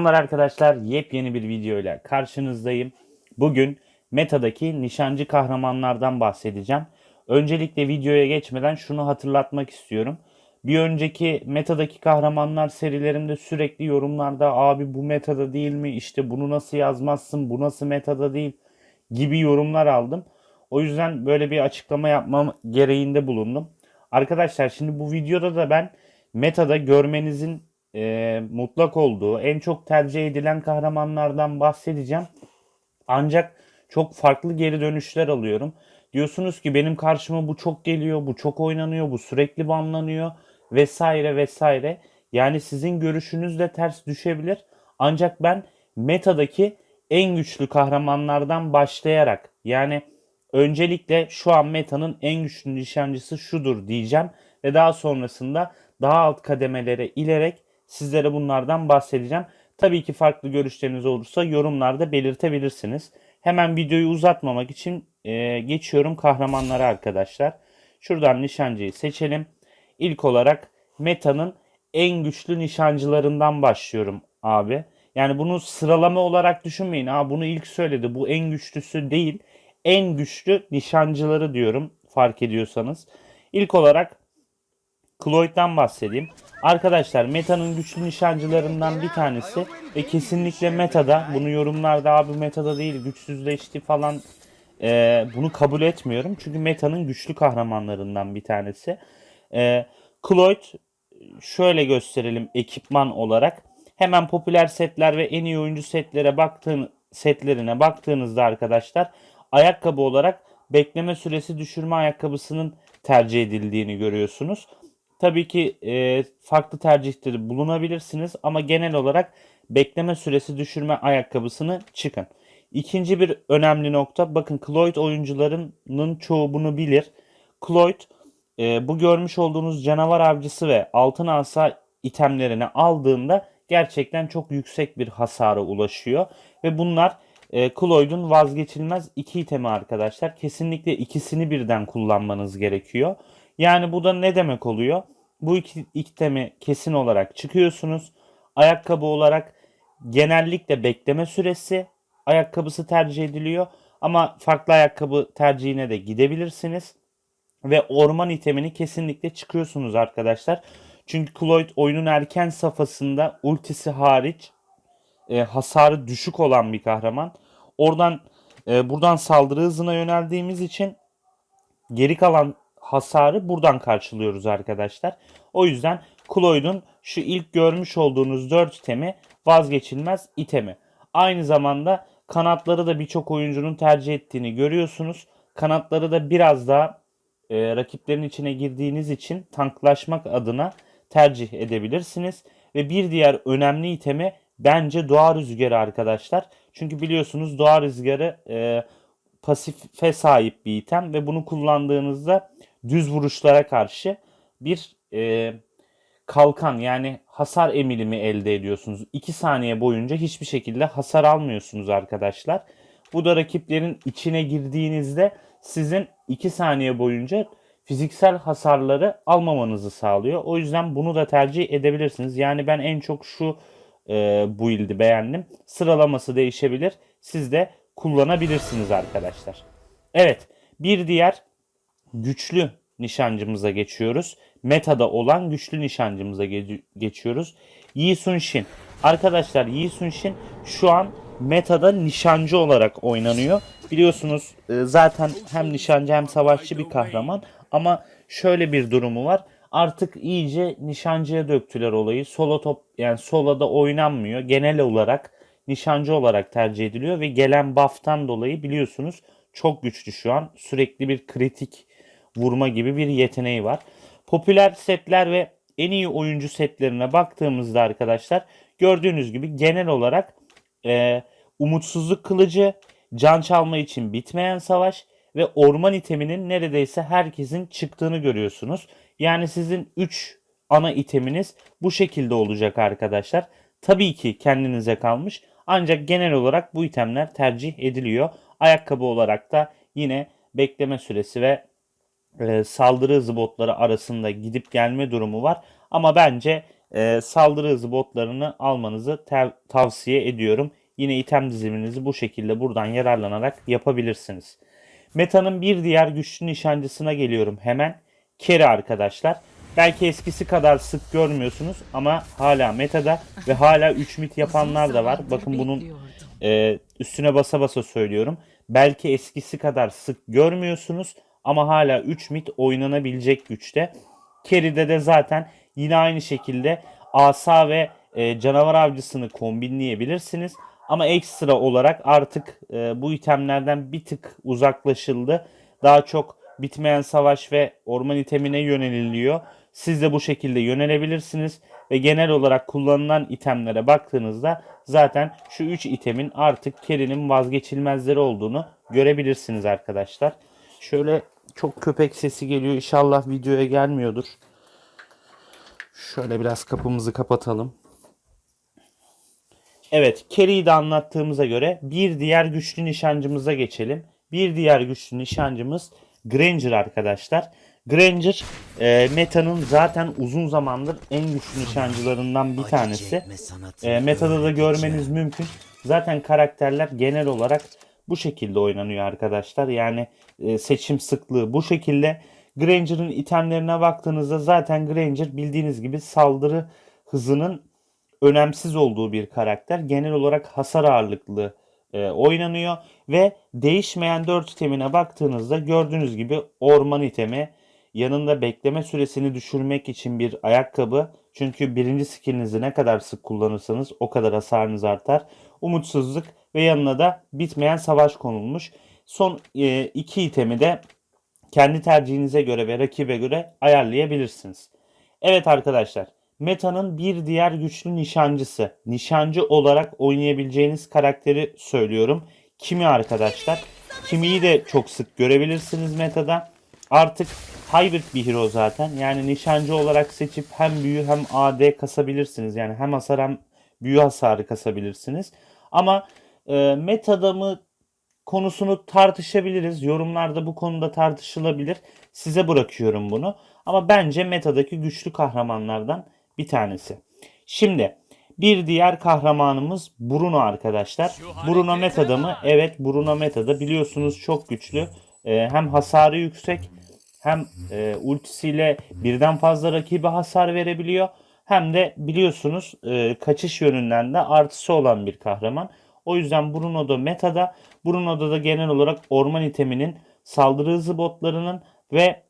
Selamlar arkadaşlar. Yepyeni bir video ile karşınızdayım. Bugün metadaki nişancı kahramanlardan bahsedeceğim. Öncelikle videoya geçmeden şunu hatırlatmak istiyorum. Bir önceki metadaki kahramanlar serilerimde sürekli yorumlarda abi bu metada değil mi? İşte bunu nasıl yazmazsın? Bu nasıl metada değil? gibi yorumlar aldım. O yüzden böyle bir açıklama yapmam gereğinde bulundum. Arkadaşlar şimdi bu videoda da ben metada görmenizin e, mutlak olduğu, en çok tercih edilen kahramanlardan bahsedeceğim. Ancak çok farklı geri dönüşler alıyorum. Diyorsunuz ki benim karşıma bu çok geliyor, bu çok oynanıyor, bu sürekli banlanıyor vesaire vesaire. Yani sizin görüşünüz de ters düşebilir. Ancak ben metadaki en güçlü kahramanlardan başlayarak yani öncelikle şu an metanın en güçlü nişancısı şudur diyeceğim ve daha sonrasında daha alt kademelere ilerek sizlere bunlardan bahsedeceğim. Tabii ki farklı görüşleriniz olursa yorumlarda belirtebilirsiniz. Hemen videoyu uzatmamak için e, geçiyorum kahramanlara arkadaşlar. Şuradan nişancıyı seçelim. İlk olarak metanın en güçlü nişancılarından başlıyorum abi. Yani bunu sıralama olarak düşünmeyin. Aa bunu ilk söyledi. Bu en güçlüsü değil. En güçlü nişancıları diyorum fark ediyorsanız. İlk olarak Cloyd'dan bahsedeyim. Arkadaşlar Meta'nın güçlü nişancılarından bir tanesi ve kesinlikle Meta'da bunu yorumlarda abi Meta'da değil güçsüzleşti falan e, bunu kabul etmiyorum. Çünkü Meta'nın güçlü kahramanlarından bir tanesi. E, Cloyd şöyle gösterelim ekipman olarak. Hemen popüler setler ve en iyi oyuncu setlere baktığın setlerine baktığınızda arkadaşlar ayakkabı olarak bekleme süresi düşürme ayakkabısının tercih edildiğini görüyorsunuz. Tabii ki e, farklı tercihleri bulunabilirsiniz ama genel olarak bekleme süresi düşürme ayakkabısını çıkın. İkinci bir önemli nokta bakın Cloyd oyuncularının çoğu bunu bilir. Cloyd e, bu görmüş olduğunuz canavar avcısı ve altın asa itemlerini aldığında gerçekten çok yüksek bir hasara ulaşıyor. Ve bunlar e, Cloyd'un vazgeçilmez iki itemi arkadaşlar. Kesinlikle ikisini birden kullanmanız gerekiyor. Yani bu da ne demek oluyor? Bu iki itemi kesin olarak çıkıyorsunuz. Ayakkabı olarak genellikle bekleme süresi ayakkabısı tercih ediliyor. Ama farklı ayakkabı tercihine de gidebilirsiniz. Ve orman itemini kesinlikle çıkıyorsunuz arkadaşlar. Çünkü Cloyd oyunun erken safhasında ultisi hariç e, hasarı düşük olan bir kahraman. Oradan e, buradan saldırı hızına yöneldiğimiz için geri kalan hasarı buradan karşılıyoruz arkadaşlar. O yüzden Cloyd'un şu ilk görmüş olduğunuz 4 itemi vazgeçilmez itemi. Aynı zamanda kanatları da birçok oyuncunun tercih ettiğini görüyorsunuz. Kanatları da biraz daha e, rakiplerin içine girdiğiniz için tanklaşmak adına tercih edebilirsiniz. Ve bir diğer önemli itemi bence doğa rüzgarı arkadaşlar. Çünkü biliyorsunuz doğa rüzgarı e, pasife sahip bir item ve bunu kullandığınızda düz vuruşlara karşı bir e, kalkan yani hasar emilimi elde ediyorsunuz. 2 saniye boyunca hiçbir şekilde hasar almıyorsunuz arkadaşlar. Bu da rakiplerin içine girdiğinizde sizin 2 saniye boyunca fiziksel hasarları almamanızı sağlıyor. O yüzden bunu da tercih edebilirsiniz. Yani ben en çok şu e, build'i beğendim. Sıralaması değişebilir. Siz de kullanabilirsiniz arkadaşlar. Evet bir diğer güçlü nişancımıza geçiyoruz. Meta'da olan güçlü nişancımıza ge- geçiyoruz. Yi Sun Shin. Arkadaşlar Yi Sun Shin şu an metada nişancı olarak oynanıyor. Biliyorsunuz e, zaten hem nişancı hem savaşçı bir kahraman ama şöyle bir durumu var. Artık iyice nişancıya döktüler olayı. Solo top yani soloda oynanmıyor. Genel olarak nişancı olarak tercih ediliyor ve gelen buff'tan dolayı biliyorsunuz çok güçlü şu an. Sürekli bir kritik vurma gibi bir yeteneği var. Popüler setler ve en iyi oyuncu setlerine baktığımızda arkadaşlar gördüğünüz gibi genel olarak e, umutsuzluk kılıcı, can çalma için bitmeyen savaş ve orman iteminin neredeyse herkesin çıktığını görüyorsunuz. Yani sizin 3 ana iteminiz bu şekilde olacak arkadaşlar. Tabii ki kendinize kalmış ancak genel olarak bu itemler tercih ediliyor. Ayakkabı olarak da yine bekleme süresi ve e, saldırı hızı botları arasında gidip gelme durumu var. Ama bence e, saldırı hızı botlarını almanızı tavsiye ediyorum. Yine item diziminizi bu şekilde buradan yararlanarak yapabilirsiniz. Meta'nın bir diğer güçlü nişancısına geliyorum hemen. Keri arkadaşlar. Belki eskisi kadar sık görmüyorsunuz ama hala metada ve hala 3 mit yapanlar da var. Bakın bunun e, üstüne basa basa söylüyorum. Belki eskisi kadar sık görmüyorsunuz ama hala 3 mit oynanabilecek güçte. Kerry'de de zaten yine aynı şekilde asa ve e, canavar avcısını kombinleyebilirsiniz. Ama ekstra olarak artık e, bu itemlerden bir tık uzaklaşıldı. Daha çok bitmeyen savaş ve orman itemine yöneliliyor. Siz de bu şekilde yönelebilirsiniz ve genel olarak kullanılan itemlere baktığınızda zaten şu 3 itemin artık Kerry'nin vazgeçilmezleri olduğunu görebilirsiniz arkadaşlar. Şöyle çok köpek sesi geliyor. İnşallah videoya gelmiyordur. Şöyle biraz kapımızı kapatalım. Evet, Kerry'i de anlattığımıza göre bir diğer güçlü nişancımıza geçelim. Bir diğer güçlü nişancımız Granger arkadaşlar. Granger e, Meta'nın zaten uzun zamandır en güçlü nişancılarından bir tanesi. E, Meta'da da görmeniz mümkün. Zaten karakterler genel olarak bu şekilde oynanıyor arkadaşlar. Yani e, seçim sıklığı bu şekilde. Granger'ın itemlerine baktığınızda zaten Granger bildiğiniz gibi saldırı hızının önemsiz olduğu bir karakter. Genel olarak hasar ağırlıklı e, oynanıyor ve değişmeyen 4 itemine baktığınızda gördüğünüz gibi orman itemi yanında bekleme süresini düşürmek için bir ayakkabı. Çünkü birinci skillinizi ne kadar sık kullanırsanız o kadar hasarınız artar. Umutsuzluk ve yanına da bitmeyen savaş konulmuş. Son e, iki itemi de kendi tercihinize göre ve rakibe göre ayarlayabilirsiniz. Evet arkadaşlar Meta'nın bir diğer güçlü nişancısı. Nişancı olarak oynayabileceğiniz karakteri söylüyorum. Kimi arkadaşlar? Kimi'yi de çok sık görebilirsiniz metada. Artık hybrid bir hero zaten. Yani nişancı olarak seçip hem büyü hem AD kasabilirsiniz. Yani hem hasar hem büyü hasarı kasabilirsiniz. Ama e, metada mı konusunu tartışabiliriz. Yorumlarda bu konuda tartışılabilir. Size bırakıyorum bunu. Ama bence metadaki güçlü kahramanlardan bir tanesi. Şimdi bir diğer kahramanımız Bruno arkadaşlar. Bruno metada mı? Evet Bruno metada. Biliyorsunuz çok güçlü. Ee, hem hasarı yüksek hem e, ultisiyle birden fazla rakibe hasar verebiliyor. Hem de biliyorsunuz e, kaçış yönünden de artısı olan bir kahraman. O yüzden Bruno da metada. Bruno'da da genel olarak orman iteminin saldırı hızı botlarının ve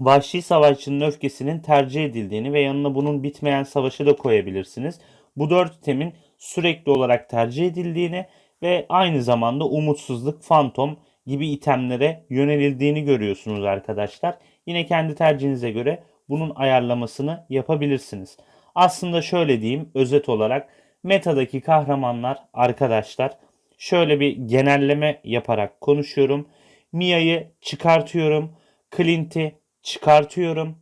Vahşi Savaşçının öfkesinin tercih edildiğini ve yanına bunun bitmeyen savaşı da koyabilirsiniz. Bu dört itemin sürekli olarak tercih edildiğini ve aynı zamanda umutsuzluk, fantom gibi itemlere yönelildiğini görüyorsunuz arkadaşlar. Yine kendi tercihinize göre bunun ayarlamasını yapabilirsiniz. Aslında şöyle diyeyim özet olarak metadaki kahramanlar arkadaşlar şöyle bir genelleme yaparak konuşuyorum. Mia'yı çıkartıyorum. Clint'i çıkartıyorum.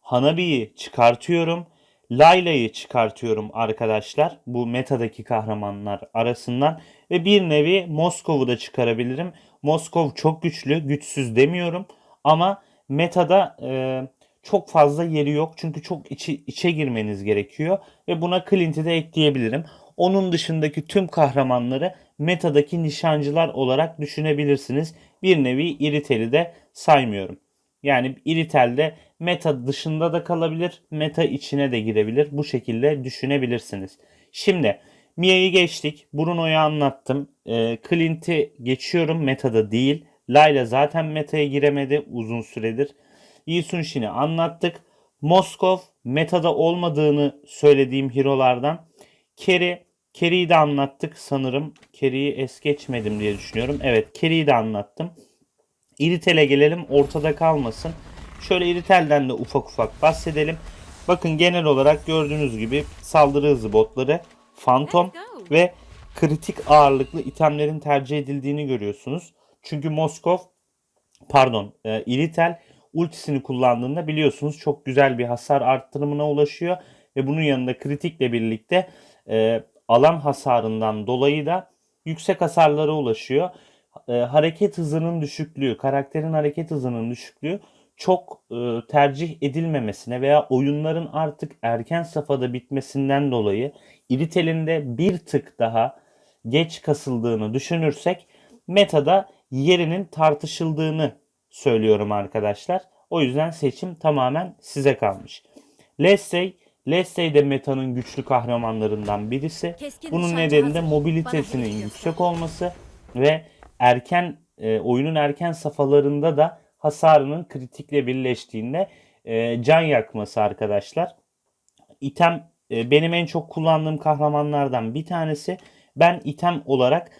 Hanabi'yi çıkartıyorum. Layla'yı çıkartıyorum arkadaşlar. Bu metadaki kahramanlar arasından. Ve bir nevi Moskov'u da çıkarabilirim. Moskov çok güçlü. Güçsüz demiyorum. Ama metada e, çok fazla yeri yok. Çünkü çok içi, içe girmeniz gerekiyor. Ve buna Clint'i de ekleyebilirim. Onun dışındaki tüm kahramanları metadaki nişancılar olarak düşünebilirsiniz. Bir nevi Iritel'i de saymıyorum. Yani Iritel de meta dışında da kalabilir, meta içine de girebilir. Bu şekilde düşünebilirsiniz. Şimdi Mia'yı geçtik. Bruno'yu anlattım. E, Clint'i geçiyorum. Meta'da değil. Layla zaten meta'ya giremedi uzun süredir. Yi Sun Shin'i anlattık. Moskov meta'da olmadığını söylediğim hero'lardan. Kerry, Kerry'i de anlattık sanırım. Kerry'i es geçmedim diye düşünüyorum. Evet Kerry'i de anlattım. Iritel'e gelelim ortada kalmasın. Şöyle Iritel'den de ufak ufak bahsedelim. Bakın genel olarak gördüğünüz gibi saldırı hızı botları, fantom ve kritik ağırlıklı itemlerin tercih edildiğini görüyorsunuz. Çünkü Moskov pardon e, Iritel ultisini kullandığında biliyorsunuz çok güzel bir hasar arttırımına ulaşıyor ve bunun yanında kritikle birlikte e, alan hasarından dolayı da yüksek hasarlara ulaşıyor. E, hareket hızının düşüklüğü, karakterin hareket hızının düşüklüğü çok e, tercih edilmemesine veya oyunların artık erken safhada bitmesinden dolayı İritel'in bir tık daha geç kasıldığını düşünürsek metada yerinin tartışıldığını söylüyorum arkadaşlar. O yüzden seçim tamamen size kalmış. Leslie, Leslie de metanın güçlü kahramanlarından birisi. Keskin Bunun nedeni de mobilitesinin yüksek olması ve erken e, oyunun erken safhalarında da hasarının kritikle birleştiğinde e, can yakması arkadaşlar. İtem e, benim en çok kullandığım kahramanlardan bir tanesi. Ben item olarak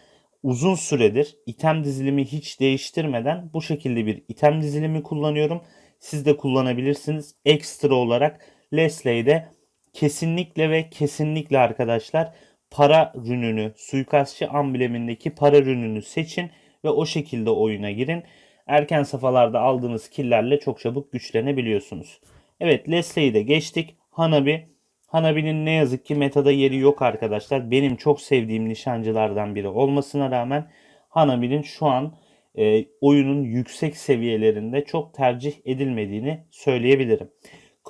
uzun süredir item dizilimi hiç değiştirmeden bu şekilde bir item dizilimi kullanıyorum. Siz de kullanabilirsiniz. Ekstra olarak Leslie'de kesinlikle ve kesinlikle arkadaşlar para rününü, suikastçı amblemindeki para rününü seçin ve o şekilde oyuna girin. Erken safhalarda aldığınız killerle çok çabuk güçlenebiliyorsunuz. Evet Leslie'yi de geçtik. Hanabi. Hanabi'nin ne yazık ki metada yeri yok arkadaşlar. Benim çok sevdiğim nişancılardan biri olmasına rağmen Hanabi'nin şu an e, oyunun yüksek seviyelerinde çok tercih edilmediğini söyleyebilirim.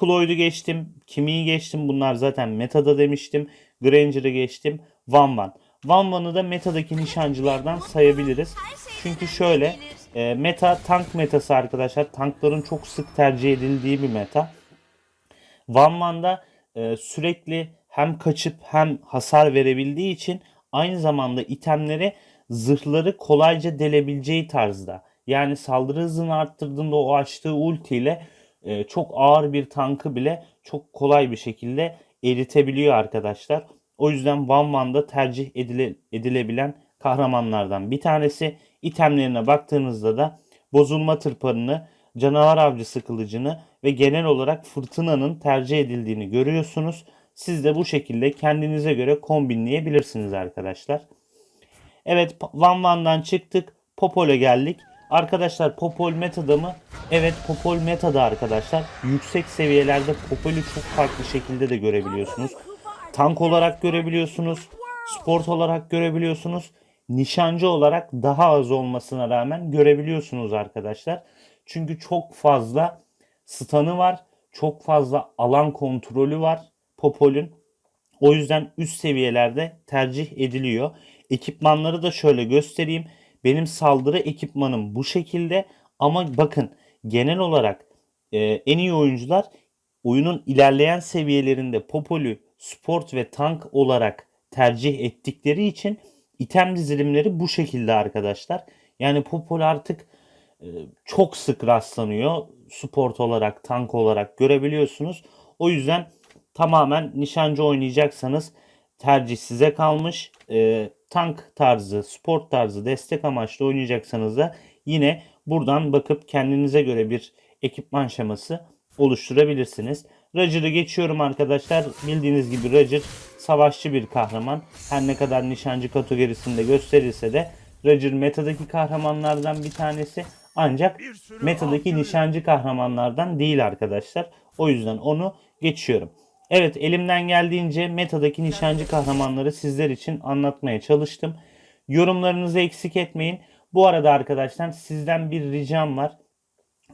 Cloyd'u geçtim. Kimi'yi geçtim. Bunlar zaten metada demiştim. Granger'ı geçtim. Van Van. Van Van'ı da metadaki nişancılardan sayabiliriz. Çünkü şöyle e, meta tank metası arkadaşlar. Tankların çok sık tercih edildiği bir meta. Van Van'da e, sürekli hem kaçıp hem hasar verebildiği için aynı zamanda itemleri zırhları kolayca delebileceği tarzda. Yani saldırı hızını arttırdığında o açtığı ulti ile e, çok ağır bir tankı bile çok kolay bir şekilde eritebiliyor arkadaşlar. O yüzden Van Van'da tercih edile, edilebilen kahramanlardan bir tanesi. İtemlerine baktığınızda da bozulma tırpanını, canavar avcısı kılıcını ve genel olarak fırtınanın tercih edildiğini görüyorsunuz. Siz de bu şekilde kendinize göre kombinleyebilirsiniz arkadaşlar. Evet Van Van'dan çıktık. Popol'e geldik. Arkadaşlar Popol metada mı? Evet Popol metada arkadaşlar. Yüksek seviyelerde Popol'ü çok farklı şekilde de görebiliyorsunuz. Tank olarak görebiliyorsunuz. Sport olarak görebiliyorsunuz. Nişancı olarak daha az olmasına rağmen görebiliyorsunuz arkadaşlar. Çünkü çok fazla stun'ı var. Çok fazla alan kontrolü var Popol'ün. O yüzden üst seviyelerde tercih ediliyor. Ekipmanları da şöyle göstereyim. Benim saldırı ekipmanım bu şekilde ama bakın genel olarak e, en iyi oyuncular oyunun ilerleyen seviyelerinde Popol'ü sport ve tank olarak tercih ettikleri için item dizilimleri bu şekilde arkadaşlar. Yani Popol artık e, çok sık rastlanıyor. Sport olarak, tank olarak görebiliyorsunuz. O yüzden tamamen nişancı oynayacaksanız tercih size kalmış. E, tank tarzı, sport tarzı, destek amaçlı oynayacaksanız da yine buradan bakıp kendinize göre bir ekipman şeması oluşturabilirsiniz. Roger'ı geçiyorum arkadaşlar. Bildiğiniz gibi Roger savaşçı bir kahraman. Her ne kadar nişancı kategorisinde gösterilse de Roger metadaki kahramanlardan bir tanesi. Ancak metadaki nişancı kahramanlardan değil arkadaşlar. O yüzden onu geçiyorum. Evet elimden geldiğince metadaki nişancı kahramanları sizler için anlatmaya çalıştım. Yorumlarınızı eksik etmeyin. Bu arada arkadaşlar sizden bir ricam var.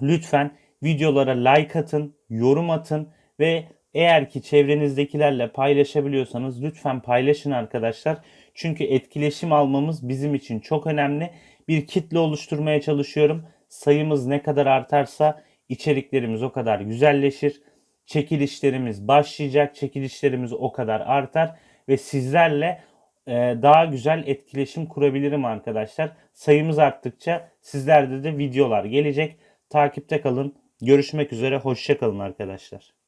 Lütfen videolara like atın, yorum atın ve eğer ki çevrenizdekilerle paylaşabiliyorsanız lütfen paylaşın arkadaşlar. Çünkü etkileşim almamız bizim için çok önemli. Bir kitle oluşturmaya çalışıyorum. Sayımız ne kadar artarsa içeriklerimiz o kadar güzelleşir. Çekilişlerimiz başlayacak. Çekilişlerimiz o kadar artar ve sizlerle e, daha güzel etkileşim kurabilirim arkadaşlar. Sayımız arttıkça sizlerde de videolar gelecek. Takipte kalın. Görüşmek üzere. Hoşça kalın arkadaşlar.